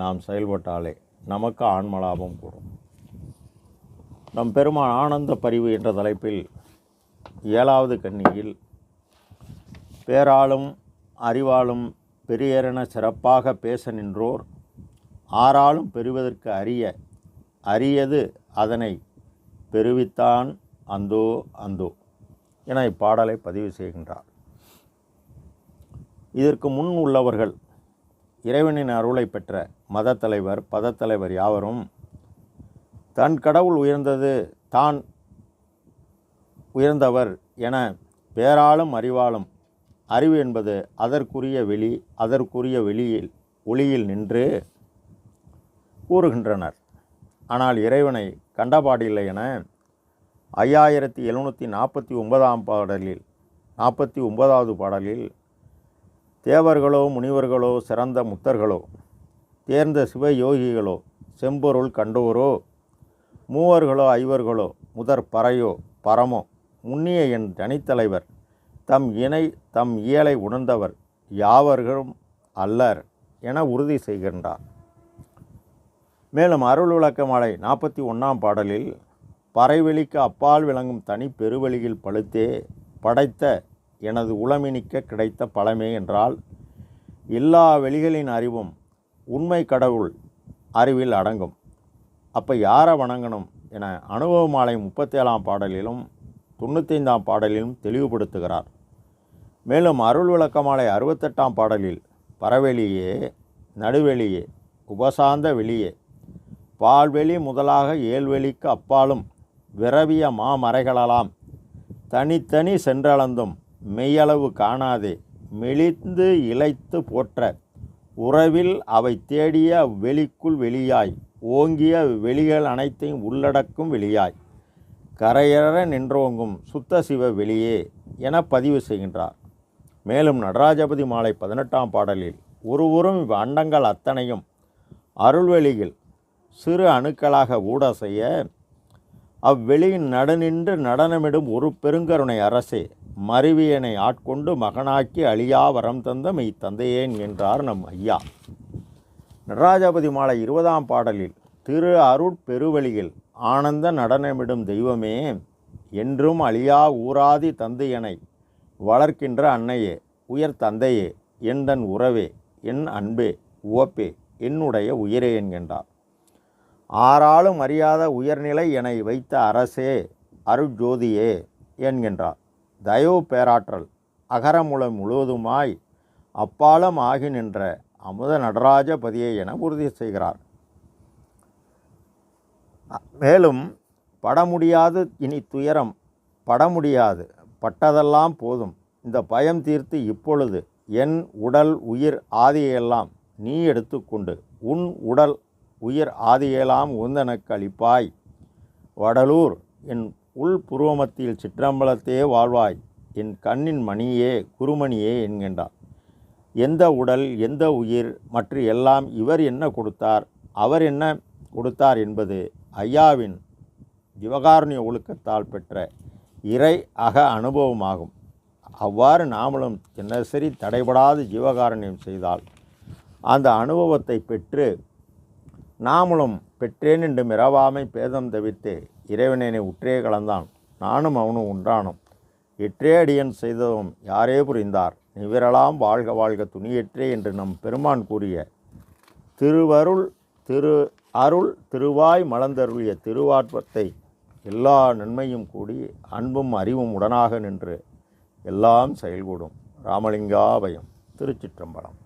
நாம் செயல்பட்டாலே நமக்கு ஆன்மலாபம் கூடும். நம் பெருமான் ஆனந்த பரிவு என்ற தலைப்பில் ஏழாவது கன்னியில் பேராலும் அறிவாலும் பெரியரென சிறப்பாக பேச நின்றோர் ஆறாலும் பெறுவதற்கு அறிய அரியது அதனை பெருவித்தான் அந்தோ அந்தோ என இப்பாடலை பதிவு செய்கின்றார். இதற்கு முன் உள்ளவர்கள் இறைவனின் அருளை பெற்ற மதத் தலைவர் பதத்தலைவர் யாவரும் தன் கடவுள் உயர்ந்தது தான் உயர்ந்தவர் என பேராலும் அறிவாலும் அறிவு என்பது அதற்குரிய வெளி அதற்குரிய வெளியில் ஒளியில் நின்று கூறுகின்றனர். ஆனால் இறைவனை கண்டபாடில்லை என ஐயாயிரத்தி எழுநூற்றி நாற்பத்தி ஒன்பதாம் பாடலில் நாற்பத்தி ஒன்பதாவது பாடலில் தேவர்களோ முனிவர்களோ சிறந்த முத்தர்களோ தேர்ந்த சிவயோகிகளோ செம்பொருள் கண்டோரோ மூவர்களோ ஐவர்களோ முதற் பறையோ பரமோ முன்னிய என் தனித்தலைவர் தம் இணை தம் இயலை உணர்ந்தவர் யாவர்களும் அல்லர் என உறுதி செய்கின்றார். மேலும் அருள் விளக்க மாலை நாற்பத்தி ஒன்றாம் பாடலில் பறைவெளிக்கு அப்பால் விளங்கும் தனி பெருவெளியில் பழுத்தே படைத்த எனது உளமினிக்க கிடைத்த பழமே என்றால் எல்லா வெளிகளின் அறிவும் உண்மை கடவுள் அறிவில் அடங்கும். அப்போ யாரை வணங்கணும் என அனுபவ மாலை முப்பத்தேழாம் பாடலிலும் தொண்ணூத்தைந்தாம் பாடலிலும் தெளிவுபடுத்துகிறார். மேலும் அருள் விளக்க மாலை அறுபத்தெட்டாம் பாடலில் பரவெளியே நடுவெளியே உபசாந்த வெளியே பால்வெளி முதலாக ஏழ்வெளிக்கு அப்பாலும் விரவிய மாமறைகளெல்லாம் தனித்தனி சென்றளந்தும் மெய்யளவு காணாதே. மெலிந்து இழைத்து போற்ற. உறவில் அவை தேடிய வெளிக்குள் வெளியாய். ஓங்கிய வெளிகள் அனைத்தையும் உள்ளடக்கும் வெளியாய். கரையற நின்றோங்கும் சுத்த சிவ வெளியே என பதிவு செய்கின்றார். மேலும் நடராஜபதி மாலை பதினெட்டாம் பாடலில் ஒருவரும் இவ் அண்டங்கள் அத்தனையும் அருள்வெளியில் சிறு அணுக்களாக ஊட செய்ய அவ்வெளியின் நடுநின்று நடனமிடும் ஒரு பெருங்கருணை அரசே மருவியனை ஆட்கொண்டு மகனாக்கி அழியா வரம் தந்த மெய் தந்தையேன் என்றார் நம் ஐயா. நடராஜபதி மாலை இருபதாம் பாடலில் திரு அருட்பெருவெளியில் ஆனந்த நடனமிடும் தெய்வமே என்றும் அழியா ஊராதி தந்தையனை வளர்க்கின்ற அன்னையே உயர் தந்தையே எந்தன் உறவே என் அன்பே உவப்பே என்னுடைய உயிரே என்கின்றார். ஆறாலும் அறியாத உயர்நிலை என வைத்த அரசே அருட்ஜோதியே என்கின்றார். தயவு பேராற்றல் அகரமுளம் முழுவதுமாய் அப்பாலம் ஆகி நின்ற அமுத நடராஜபதியே என உறுதி செய்கிறார். மேலும் பட முடியாது இனி துயரம் பட முடியாது பட்டதெல்லாம் போதும். இந்த பயம் தீர்த்து இப்பொழுது என் உடல் உயிர் ஆதியெல்லாம் நீ எடுத்துக்கொண்டு உன் உடல் உயிர் ஆதியெல்லாம் உந்தனக்கு அளிப்பாய் வடலூர் என் உள் புருவமத்தில் சிற்றம்பலத்தையே வாழ்வாய் என் கண்ணின் மணியே குருமணியே என்கின்றார். எந்த உடல் எந்த உயிர் மற்ற எல்லாம் இவர் என்ன கொடுத்தார் அவர் என்ன கொடுத்தார் என்பது ஐயாவின் ஜிவகாருண்ய ஒழுக்கத்தால் பெற்ற இறை அக அனுபவமாகும். அவ்வாறு நாமளும் தினசரி தடைபடாது ஜீவகாரணியம் செய்தால் அந்த அனுபவத்தை பெற்று நாமளும் பெற்றேன் என்று மிரவாமை பேதம் தவிர்த்து இறைவனேனை உற்றே கலந்தான். நானும் அவனும் உண்டானும் எற்றே அடியன் செய்ததும் யாரே புரிந்தார். நிவிரலாம் வாழ்க வாழ்க துணியற்றே என்று நம் பெருமான் கூறிய திருவருள் திரு அருள் திருவாய் மலர்ந்தருளிய திருவாற்பத்தை எல்லா நன்மையும் கூடி அன்பும் அறிவும் உடனாக நின்று எல்லாம் செயல்கூடும் ராமலிங்காபயம் திருச்சிற்றம்பலம்.